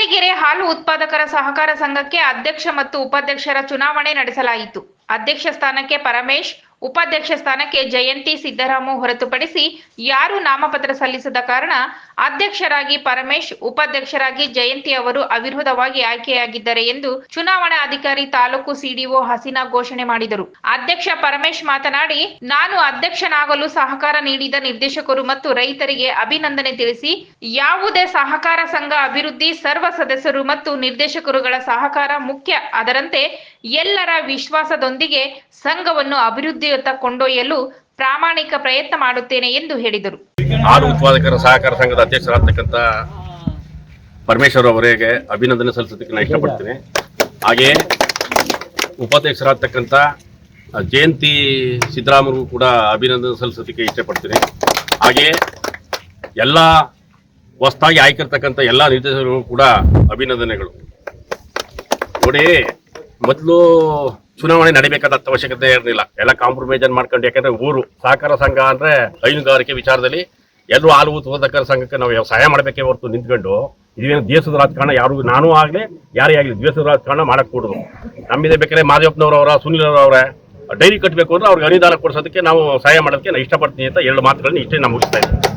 ಕಪ್ಪಲಿಗೆರೆ ಹಾಲು ಉತ್ಪಾದಕರ ಸಹಕಾರ ಸಂಘಕ್ಕೆ ಅಧ್ಯಕ್ಷ ಮತ್ತು ಉಪಾಧ್ಯಕ್ಷರ ಚುನಾವಣೆ ನಡೆಸಲಾಯಿತು. ಅಧ್ಯಕ್ಷ ಸ್ಥಾನಕ್ಕೆ ಪರಮೇಶ್, ಉಪಾಧ್ಯಕ್ಷ ಸ್ಥಾನಕ್ಕೆ ಜಯಂತಿ ಸಿದ್ದರಾಮು ಹೊರತುಪಡಿಸಿ ಯಾರು ನಾಮಪತ್ರ ಸಲ್ಲಿಸದ ಕಾರಣ ಅಧ್ಯಕ್ಷರಾಗಿ ಪರಮೇಶ್, ಉಪಾಧ್ಯಕ್ಷರಾಗಿ ಜಯಂತಿ ಅವರು ಅವಿರೋಧವಾಗಿ ಆಯ್ಕೆಯಾಗಿದ್ದಾರೆ ಎಂದು ಚುನಾವಣಾ ಅಧಿಕಾರಿ ತಾಲೂಕು ಸಿಡಿಒ ಹಸೀನಾ ಘೋಷಣೆ ಮಾಡಿದರು. ಅಧ್ಯಕ್ಷ ಪರಮೇಶ್ ಮಾತನಾಡಿ, ನಾನು ಅಧ್ಯಕ್ಷನಾಗಲು ಸಹಕಾರ ನೀಡಿದ ನಿರ್ದೇಶಕರು ಮತ್ತು ರೈತರಿಗೆ ಅಭಿನಂದನೆ ತಿಳಿಸಿ, ಯಾವುದೇ ಸಹಕಾರ ಸಂಘ ಅಭಿವೃದ್ಧಿ ಸರ್ವ ಸದಸ್ಯರು ಮತ್ತು ನಿರ್ದೇಶಕರುಗಳ ಸಹಕಾರ ಮುಖ್ಯ. ಅದರಂತೆ ಎಲ್ಲರ ವಿಶ್ವಾಸದೊಂದಿಗೆ ಸಂಘವನ್ನು ಅಭಿವೃದ್ಧಿಯತ್ತ ಕೊಂಡೊಯ್ಯಲು ಪ್ರಾಮಾಣಿಕ ಪ್ರಯತ್ನ ಮಾಡುತ್ತೇನೆ ಎಂದು ಹೇಳಿದರು. ಹಾಲು ಉತ್ಪಾದಕರ ಸಹಕಾರ ಸಂಘದ ಅಧ್ಯಕ್ಷರಾಗ್ತಕ್ಕಂಥ ಪರಮೇಶ್ವರ್ ಅವರಿಗೆ ಅಭಿನಂದನೆ ಸಲ್ಲಿಸೋದಕ್ಕೆ ನಾನು ಇಷ್ಟಪಡ್ತೀನಿ. ಹಾಗೆಯೇ ಉಪಾಧ್ಯಕ್ಷರಾಗ್ತಕ್ಕಂಥ ಜಯಂತಿ ಸಿದ್ದರಾಮರಿಗೂ ಕೂಡ ಅಭಿನಂದನೆ ಸಲ್ಲಿಸೋದಕ್ಕೆ ಇಷ್ಟಪಡ್ತೇನೆ. ಹಾಗೆಯೇ ಎಲ್ಲ ಹೊಸದಾಗಿ ಆಯ್ಕಿರ್ತಕ್ಕಂಥ ಎಲ್ಲ ನಿರ್ದೇಶಕರಿಗೂ ಕೂಡ ಅಭಿನಂದನೆಗಳು. ನೋಡಿ, ಮೊದಲು ಚುನಾವಣೆ ನಡಿಬೇಕಾದ ಅವಶ್ಯಕತೆ ಇರಲಿಲ್ಲ. ಎಲ್ಲ ಕಾಂಪ್ರಮೈಸ್ ಮಾಡ್ಕೊಂಡು, ಯಾಕಂದ್ರೆ ಊರು, ಸಹಕಾರ ಸಂಘ ಅಂದ್ರೆ ಹೈನುಗಾರಿಕೆ ವಿಚಾರದಲ್ಲಿ ಎಲ್ಲರೂ ಹಾಲು ಉತ್ಪಾದಕರ ಸಂಘಕ್ಕೆ ನಾವು ಸಹಾಯ ಮಾಡಬೇಕೇ ಹೊರತು ನಿಂತ್ಕೊಂಡು, ಇದೇನು ದೇಶದ ರಾಜಕಾರಣ, ಯಾರು ನಾನು ಆಗಲಿ, ಯಾರೇ ಆಗಲಿ ದೇಶದ ರಾಜಕಾರಣ ಮಾಡಕ್ ಕೂಡುದು. ನಮ್ಮಿದೆ ಬೇಕಾದ್ರೆ ಮಾದೇವಪ್ಪನವರವರ ಸುನಿಲ್ ಅವರವರೇ ಡೈರಿ ಕಟ್ಟಬೇಕು ಅಂದ್ರೆ ಅವ್ರಿಗೆ ಅನುದಾನ ಕೊಡಿಸೋದಕ್ಕೆ ನಾವು ಸಹಾಯ ಮಾಡೋದಕ್ಕೆ ನಾನು ಇಷ್ಟಪಡ್ತೀನಿ ಅಂತ ಎರಡು ಮಾತುಗಳನ್ನ ಇಷ್ಟೇ ನಾವು ಮುಗಿಸ್ತಾ ಇದ್ದೀನಿ.